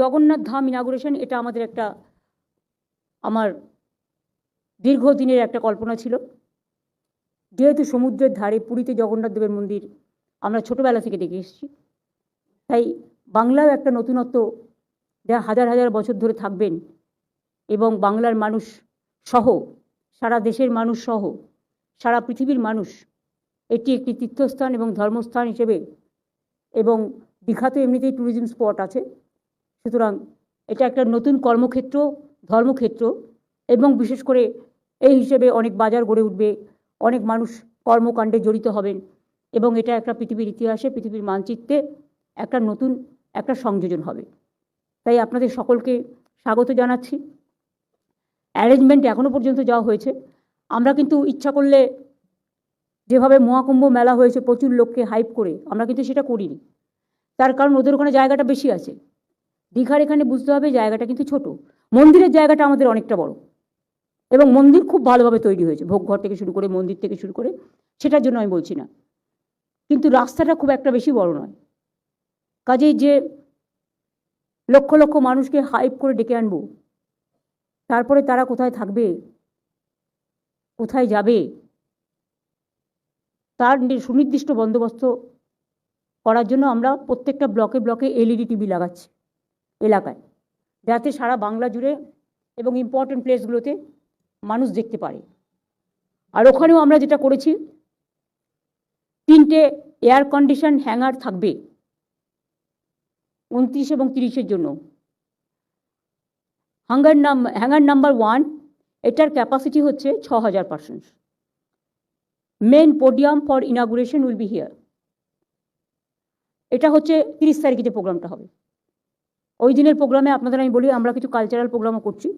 Jagannath Dham inauguration এটা আমাদের একটা, আমার দীর্ঘদিনের একটা কল্পনা ছিল। যেহেতু সমুদ্রের ধারে পুরীতে জগন্নাথ দেবের মন্দির আমরা ছোটোবেলা থেকে দেখে এসেছি, তাই বাংলাও একটা নতুনত্ব যা হাজার হাজার বছর ধরে থাকবেন এবং বাংলার মানুষ সহ, সারা দেশের মানুষ সহ, সারা পৃথিবীর মানুষ, এটি একটি তীর্থস্থান এবং ধর্মস্থান হিসেবে এবং দীঘা তো এমনিতেই ট্যুরিজম স্পট আছে। সুতরাং এটা একটা নতুন কর্মক্ষেত্র, ধর্মক্ষেত্র এবং বিশেষ করে এই হিসেবে অনেক বাজার গড়ে উঠবে, অনেক মানুষ কর্মকাণ্ডে জড়িত হবেন এবং এটা একটা পৃথিবীর ইতিহাসে, পৃথিবীর মানচিত্রে একটা নতুন, একটা সংযোজন হবে। তাই আপনাদের সকলকে স্বাগত জানাচ্ছি। অ্যারেঞ্জমেন্ট এখনও পর্যন্ত যাওয়া হয়েছে। আমরা কিন্তু ইচ্ছা করলে যেভাবে মহাকুম্ভ মেলা হয়েছে প্রচুর লোককে হাইপ করে, আমরা কিন্তু সেটা করিনি। তার কারণ ওদের ওখানে জায়গাটা বেশি আছে। দীঘার এখানে বুঝতে হবে জায়গাটা কিন্তু ছোট। মন্দিরের জায়গাটা আমাদের অনেকটা বড়। এবং মন্দির খুব ভালোভাবে তৈরি হয়েছে। ভোগঘর থেকে শুরু করে, মন্দির থেকে শুরু করে, সেটার জন্য আমি বলছি না। কিন্তু রাস্তাটা খুব একটা বেশি বড় নয়। কাজেই যে লক্ষ লক্ষ মানুষকে হাইপ করে ডেকে আনব, তারপরে তারা কোথায় থাকবে, কোথায় যাবে, তার সুনির্দিষ্ট বন্দোবস্ত করার জন্য আমরা প্রত্যেকটা ব্লকে ব্লকে এলইডি টিভি লাগাচ্ছি। এলাকায়। যাতে সারা বাংলা জুড়ে এবং ইম্পর্টেন্ট প্লেসগুলোতে মানুষ দেখতে পারে। আর ওখানেও আমরা যেটা করেছি, তিনটে এয়ার কন্ডিশন হ্যাঙ্গার থাকবে উনত্রিশ এবং তিরিশের জন্য। হাঙ্গার নাম হ্যাঙ্গার নাম্বার ওয়ান এটার ক্যাপাসিটি হচ্ছে ছ হাজার percent main podium for inauguration will be here এটা হচ্ছে তিরিশ তারিখে প্রোগ্রামটা হবে। ওই দিনের প্রোগ্রামে আপনাদের আমি বলি, আমরা কিছু কালচারাল প্রোগ্রামও করছি।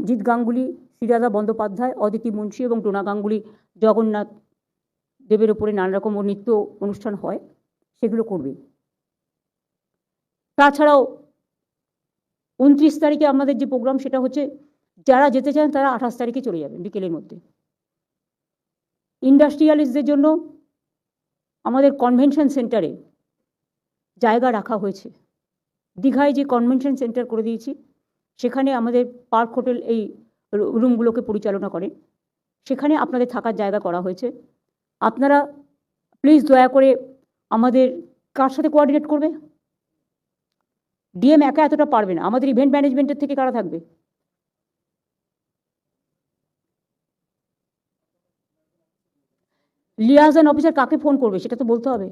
জিৎ গাঙ্গুলি, শ্রীরাধা বন্দ্যোপাধ্যায়, অদিতি মুন্সী এবং টোনা গাঙ্গুলি জগন্নাথ দেবের ওপরে নানা রকম নৃত্য অনুষ্ঠান হয়, সেগুলো করবে। তাছাড়াও উনত্রিশ তারিখে আমাদের যে প্রোগ্রাম সেটা হচ্ছে যারা যেতে চান তারা আঠাশ তারিখে চলে যাবেন বিকেলের মধ্যে। ইন্ডাস্ট্রিয়ালিস্টদের জন্য আমাদের কনভেনশন সেন্টারে জায়গা রাখা হয়েছে। দীঘায় যে কনভেনশন সেন্টার করে দিয়েছি, সেখানে আমাদের পার্ক হোটেল এই রুমগুলোকে পরিচালনা করে। সেখানে আপনাদের থাকার জায়গা করা হয়েছে। আপনারা প্লিজ দয়া করে আমাদের কার সাথে কোঅর্ডিনেট করবে? ডিএম একা এতটা পারবে না। আমাদের ইভেন্ট ম্যানেজমেন্টের থেকে কারা থাকবে? লিয়াজন অফিসার কাকে ফোন করবে, সেটা তো বলতে হবে।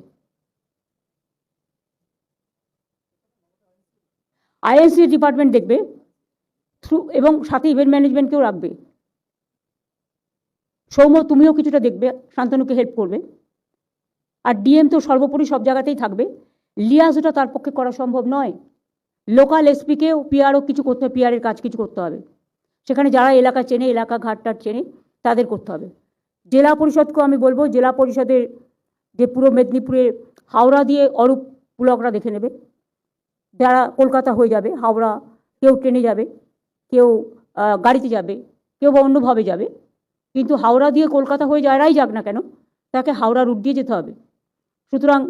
আইএনসি ডিপার্টমেন্ট দেখবে থ্রু এবং সাথে ইভেন্ট ম্যানেজমেন্টকেও রাখবে। সৌম্য, তুমিও কিছুটা দেখবে, শান্তনুকে হেল্প করবে। আর ডিএম তো সর্বোপরি সব জায়গাতেই থাকবে। লিয়াজোটা তার পক্ষে করা সম্ভব নয়। লোকাল এসপিকেও পিআরও কিছু করতে হবে পিআরের কাজ কিছু করতে হবে। সেখানে যারা এলাকা চেনে, এলাকা ঘাটটাট চেনে, তাদের করতে হবে। জেলা পরিষদকেও আমি বলব, জেলা পরিষদের যে পুরো মেদিনীপুরে হাওড়া দিয়ে অরূপ ব্লকরা দেখে নেবে। যারা কলকাতা হয়ে যাবে, হাওড়া, কেউ ট্রেনে যাবে, কেউ গাড়িতে যাবে, কেউ বা অন্যভাবে যাবে, কিন্তু হাওড়া দিয়ে কলকাতা হয়ে যারাই যাক না কেন, তাকে হাওড়া রুট দিয়ে যেতে হবে। সুতরাং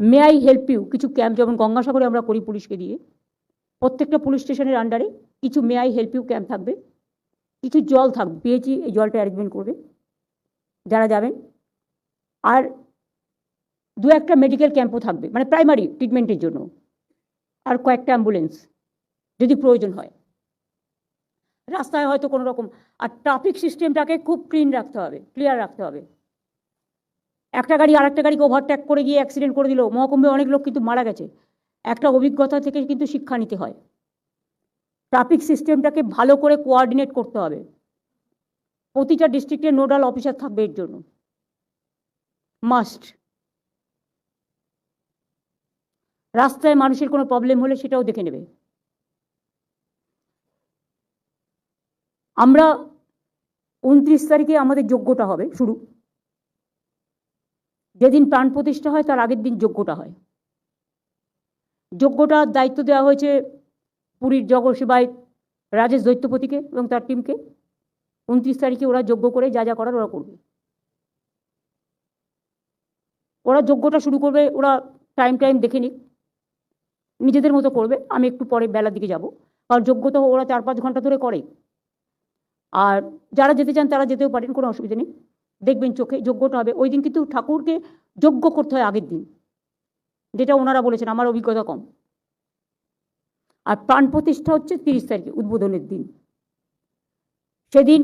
মে আই হেল্প ইউ কিছু ক্যাম্প যেমন গঙ্গাসাগরে আমরা করি পুলিশকে দিয়ে, প্রত্যেকটা পুলিশ স্টেশনের আন্ডারে কিছু may I help you camp থাকবে, কিছু জল থাকবে পেয়েছি, এই জলটা অ্যারেঞ্জমেন্ট করবে, যারা যাবেন। আর দু একটা মেডিকেল ক্যাম্পও থাকবে মানে প্রাইমারি ট্রিটমেন্টের জন্য। আর কয়েকটা অ্যাম্বুলেন্স যদি প্রয়োজন হয়। রাস্তায় হয়তো কোনো রকম, আর ট্রাফিক সিস্টেমটাকে খুব ক্লিন রাখতে হবে ক্লিয়ার রাখতে হবে। একটা গাড়ি আরেকটা গাড়িকে ওভারটেক করে গিয়ে অ্যাক্সিডেন্ট করে দিল মহকুম্বে অনেক লোক কিন্তু মারা গেছে। একটা অভিজ্ঞতা থেকে কিন্তু শিক্ষা নিতে হয়। ট্রাফিক সিস্টেমটাকে ভালো করে কোয়ার্ডিনেট করতে হবে। প্রতিটা ডিস্ট্রিক্টের নোডাল অফিসার থাকবে এর জন্য। মাস্ট রাস্তায় মানুষের কোনো প্রবলেম হলে সেটাও দেখে নেবে। আমরা উনত্রিশ তারিখে আমাদের যোগ্যটা হবে, শুরু। যেদিন প্রাণ প্রতিষ্ঠা হয়, তার আগের দিন যোগ্যটা হয়। যোগ্যটার দায়িত্ব দেওয়া হয়েছে পুরীর জগসেবায় রাজেশ দৈত্যপতিকে এবং তার টিমকে উনত্রিশ তারিখে ওরা যোগ্য করে যা যা করার ওরা করবে। ওরা যোগ্যটা শুরু করবে, ওরা টাইম টাইম দেখে নিক। নিজেদের মতো করবে, আমি একটু পরে বেলার দিকে যাব। কারণ যোগ্যতা ওরা চার পাঁচ ঘণ্টা ধরে করে। আর যারা যেতে চান তারা যেতেও পারেন, কোনো অসুবিধা নেই। দেখবেন চোখে যোগ্যটা হবে। ওই দিন কিন্তু ঠাকুরকে যোগ্য করতে হয় আগের দিন। যেটা ওনারা বলেছেন, আমার অভিজ্ঞতা কম। আর প্রাণ প্রতিষ্ঠা হচ্ছে তিরিশ তারিখে, উদ্বোধনের দিন। সেদিন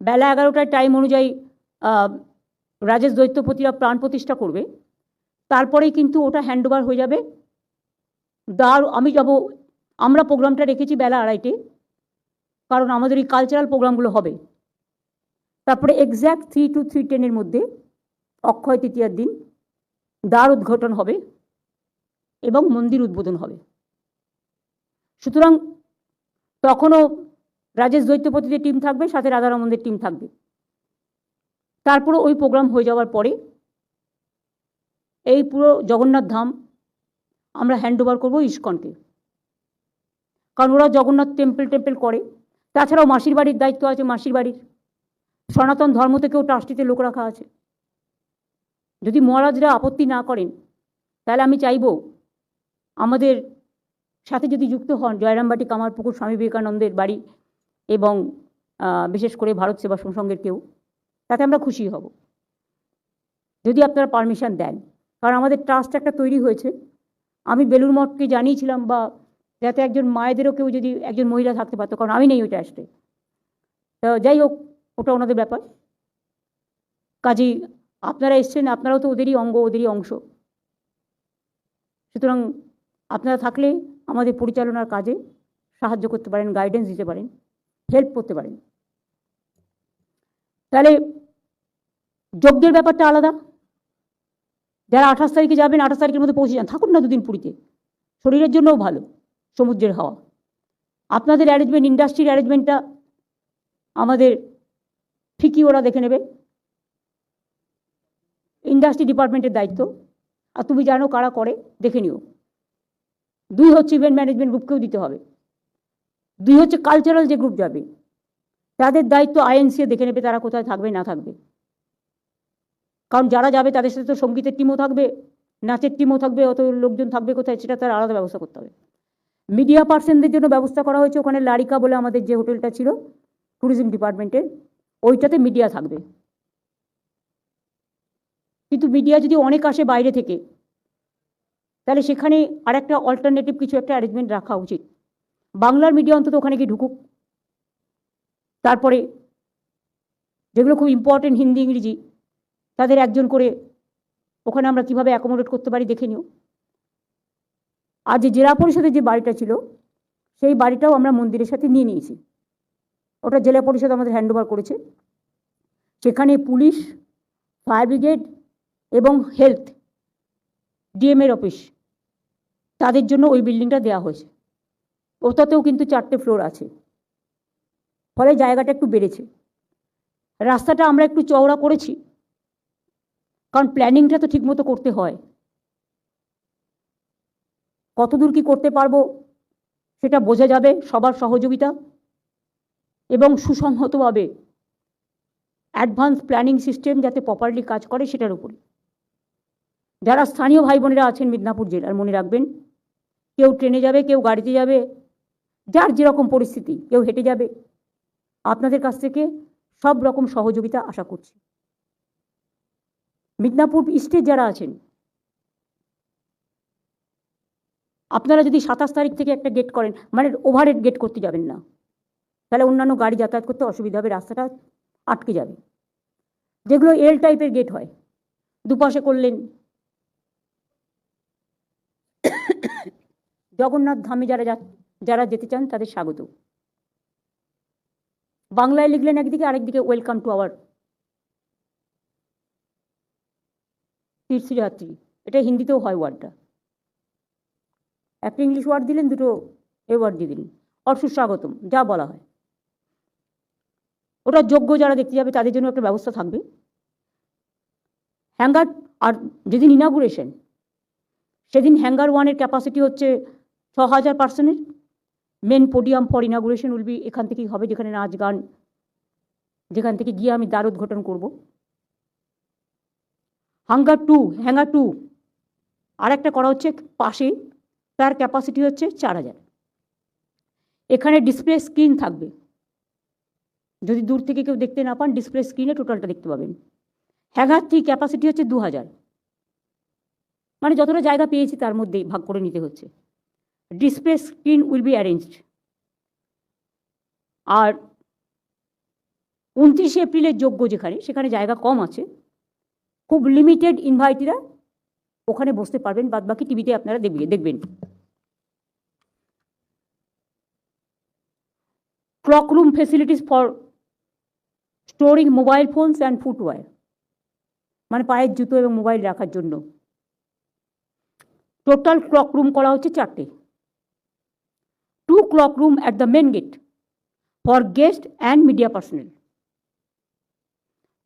বেলা এগারোটার টাইম অনুযায়ী রাজেশ দৈত্যপতিরা প্রাণ প্রতিষ্ঠা করবে। তারপরেই কিন্তু ওটা হ্যান্ডওভার হয়ে যাবে। দার, আমি যাব, আমরা প্রোগ্রামটা রেখেছি বেলা আড়াইটে, কারণ আমাদের এই কালচারাল প্রোগ্রামগুলো হবে। তারপরে এক্স্যাক্ট থ্রি টু থ্রি টেনের মধ্যে অক্ষয় তৃতীয়ার দিন দ্বার উদ্ঘাটন হবে এবং মন্দির উদ্বোধন হবে। সুতরাং তখনও রাজেশ দৈত্যপতিদের টিম থাকবে, সাথে রাধারমনদের টিম থাকবে। তারপরে ওই প্রোগ্রাম হয়ে যাওয়ার পরে এই পুরো জগন্নাথ ধাম আমরা হ্যান্ড ওভার করব ইস্কনকে। কারণ ওরা জগন্নাথ টেম্পল টেম্পল করে। তাছাড়াও মাসির বাড়ির দায়িত্ব আছে মাসির বাড়ির। সনাতন ধর্ম থেকেও ট্রাস্টিতে লোক রাখা আছে। যদি মহারাজরা আপত্তি না করেন, তাহলে আমি চাইব আমাদের সাথে যদি যুক্ত হন জয়রামবাটি, কামারপুকুর, স্বামী বিবেকানন্দের বাড়ি এবং বিশেষ করে ভারত সেবা সংঘের কেউ, তাতে আমরা খুশি হব। যদি আপনারা পারমিশন দেন। কারণ আমাদের ট্রাস্ট একটা তৈরি হয়েছে। আমি বেলুর মঠকে জানিয়েছিলাম বা যাতে একজন মায়েদেরও কেউ যদি একজন মহিলা থাকতে পারতো, কারণ আমি নেই ওই ট্রাস্টে। তো যাই হোক, ওটা ওনাদের ব্যাপার। কাজেই আপনারা এসছেন, আপনারাও তো ওদেরই অঙ্গ, ওদেরই অংশ। সুতরাং আপনারা থাকলে আমাদের পরিচালনার কাজে সাহায্য করতে পারেন গাইডেন্স দিতে পারেন হেল্প করতে পারেন। তাহলে যজ্ঞের ব্যাপারটা আলাদা। যারা আঠাশ তারিখে যাবেন, আঠাশ তারিখের মধ্যে পৌঁছে যান। থাকুন না দুদিন পুরীতে। শরীরের জন্যও ভালো, সমুদ্রের হাওয়া। আপনাদের অ্যারেঞ্জমেন্ট ইন্ডাস্ট্রির অ্যারেঞ্জমেন্টটা আমাদের ঠিকই ওরা দেখে নেবে। ইন্ডাস্ট্রি ডিপার্টমেন্টের দায়িত্ব। আর তুমি জানো কারা করে, দেখে নিও। দুই হচ্ছে ইভেন্ট ম্যানেজমেন্ট গ্রুপকেও দিতে হবে। দুই হচ্ছে কালচারাল যে গ্রুপ যাবে, তাদের দায়িত্ব আইএনসিএ দেখে নেবে তারা কোথায় থাকবে, না থাকবে। কারণ যারা যাবে তাদের সাথে তো সঙ্গীতের টিমও থাকবে, নাচের টিমও থাকবে, অত লোকজন থাকবে কোথায় সেটা তার আলাদা ব্যবস্থা করতে হবে। মিডিয়া পার্সনদের জন্য ব্যবস্থা করা হয়েছে ওখানে লারিকা বলে আমাদের যে হোটেলটা ছিল ট্যুরিজম ডিপার্টমেন্টের ওইটাতে মিডিয়া থাকবে। কিন্তু মিডিয়া যদি অনেক আসে বাইরে থেকে, তাহলে সেখানে আরেকটা অল্টারনেটিভ কিছু একটা অ্যারেঞ্জমেন্ট রাখা উচিত। বাংলার মিডিয়া অন্তত ওখানে গিয়ে ঢুকুক। তারপরে যেগুলো খুব ইম্পর্টেন্ট হিন্দি ইংরেজি তাদের একজন করে ওখানে আমরা কীভাবে অ্যাকোমোডেট করতে পারি দেখে নিও। আর যে জেলা পরিষদের যে বাড়িটা ছিল, সেই বাড়িটাও আমরা মন্দিরের সাথে নিয়ে নিয়েছি। ওটা জেলা পরিষদ আমাদের হ্যান্ডওভার করেছে। সেখানে পুলিশ ফায়ার ব্রিগেড এবং হেলথ ডিএমের অফিস তাদের জন্য ওই বিল্ডিংটা দেওয়া হয়েছে। ওটাতেও কিন্তু চারটে ফ্লোর আছে। ফলে জায়গাটা একটু বেড়েছে। রাস্তাটা আমরা একটু চওড়া করেছি। কারণ প্ল্যানিংটা তো ঠিকমতো করতে হয়। কতদূর কি করতে পারব সেটা বোঝা যাবে সবার সহযোগিতা এবং সুসংহতভাবে অ্যাডভান্স প্ল্যানিং সিস্টেম যাতে প্রপারলি কাজ করে সেটার উপরে যারা স্থানীয় ভাই বোনেরা আছেন মিদনাপুর জেলার, মনে রাখবেন, কেউ ট্রেনে যাবে, কেউ গাড়িতে যাবে, যার যেরকম পরিস্থিতি, কেউ হেঁটে যাবে, আপনাদের কাছ থেকে সব রকম সহযোগিতা আশা করছি। মিদনাপুর ইস্টের যারা আছেন, আপনারা যদি সাতাশ তারিখ থেকে একটা গেট করেন মানে ওভারহেড গেট করতে যাবেন না। তাহলে অন্যান্য গাড়ি যাতায়াত করতে অসুবিধা হবে, রাস্তাটা আটকে যাবে। যেগুলো এল টাইপের গেট হয়, দুপাশে করলেন জগন্নাথ ধামে যারা যারা যেতে চান, তাদের স্বাগত। বাংলায় লিখলেন একদিকে, আরেকদিকে ওয়েলকাম টু আওয়ার তীর্থযাত্রী। এটা হিন্দিতেও হয় ওয়ার্ডটা একটা ইংলিশ ওয়ার্ড দিলেন, দুটো এ ওয়ার্ড দিয়ে দিলেন। অর সুস্বাগতম, যা বলা হয়। ওটা যোগ্য যারা দেখতে যাবে, তাদের জন্য একটা ব্যবস্থা থাকবে। হ্যাঙ্গার আর যেদিন ইনাগুরেশন সেদিন হ্যাঙ্গার ওয়ানের ক্যাপাসিটি হচ্ছে ছ হাজার পার্সনের main podium for inauguration will be এখান থেকেই হবে, যেখানে নাচ গান, যেখান থেকে গিয়ে আমি দ্বার উদ্ঘাটন করব। হাঙ্গার টু হ্যাঙ্গার টু আর একটা করা হচ্ছে পাশে, তার ক্যাপাসিটি হচ্ছে চার হাজার। এখানে ডিসপ্লে স্ক্রিন থাকবে। যদি দূর থেকে কেউ দেখতে না পান ডিসপ্লে স্ক্রিনে টোটালটা দেখতে পাবেন। হ্যাঙ্গার থ্রি ক্যাপাসিটি হচ্ছে দু হাজার। মানে যতটা জায়গা পেয়েছি, তার মধ্যেই ভাগ করে নিতে হচ্ছে। Display screen will be arranged আর উনত্রিশে এপ্রিলের যোগ্য যেখানে, সেখানে জায়গা কম আছে। খুব লিমিটেড ইনভাইটিরা ওখানে বসতে পারবেন বাদ বাকি টিভিতে আপনারা দেখবে, দেখবেন। Cloak room facilities for storing mobile phones and footwear মানে পায়ের জুতো এবং মোবাইল রাখার জন্য। টোটাল ক্লক রুম করা হচ্ছে চারটে। Two cloak room at the main gate for guest and media personnel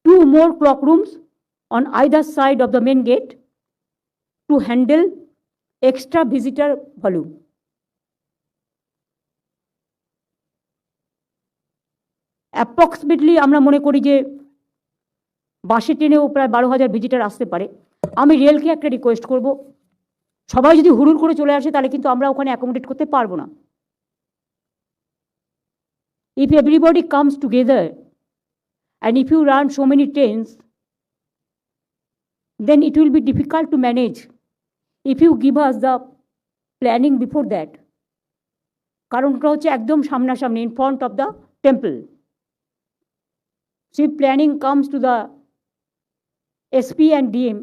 two more cloak rooms on either side of the main gate to handle extra visitor volume. Approximately আমরা মনে করি যে বাসে ট্রেনেও প্রায় বারো হাজার ভিজিটার আসতে পারে। আমি রেলকে একটা রিকোয়েস্ট করব। সবাই যদি হুড়ুর করে চলে আসে তাহলে কিন্তু আমরা ওখানে অ্যাকোমোডেট করতে পারব না। If everybody comes together And if you run so many trains, then it will be difficult to manage. If you give us the planning before that, কারণটা হচ্ছে একদম সামনাসামনি in front of the temple see planning comes to the SP and DM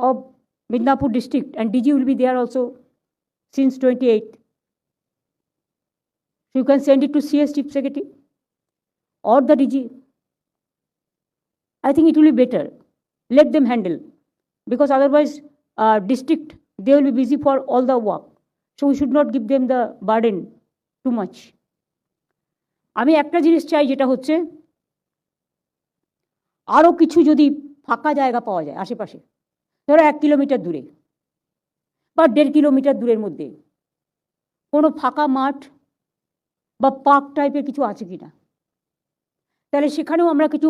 of Midnapur district and DG will be there also since 28. So you can send it to CS Chief Secretary or the DG. I think it will be better. Let them handle because otherwise, uh, district they will be busy for all the work. So we should not give them the burden too much. আমি একটা জিনিস চাই যেটা হচ্ছে আরও কিছু যদি ফাঁকা জায়গা পাওয়া যায় আশেপাশে ধরো এক কিলোমিটার দূরে বা দেড় কিলোমিটার দূরের মধ্যে কোনো ফাঁকা মাঠ বা পার্ক টাইপের কিছু আছে কি না তাহলে সেখানেও আমরা কিছু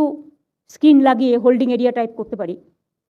স্ক্রিন লাগিয়ে হোল্ডিং এরিয়া টাইপ করতে পারি।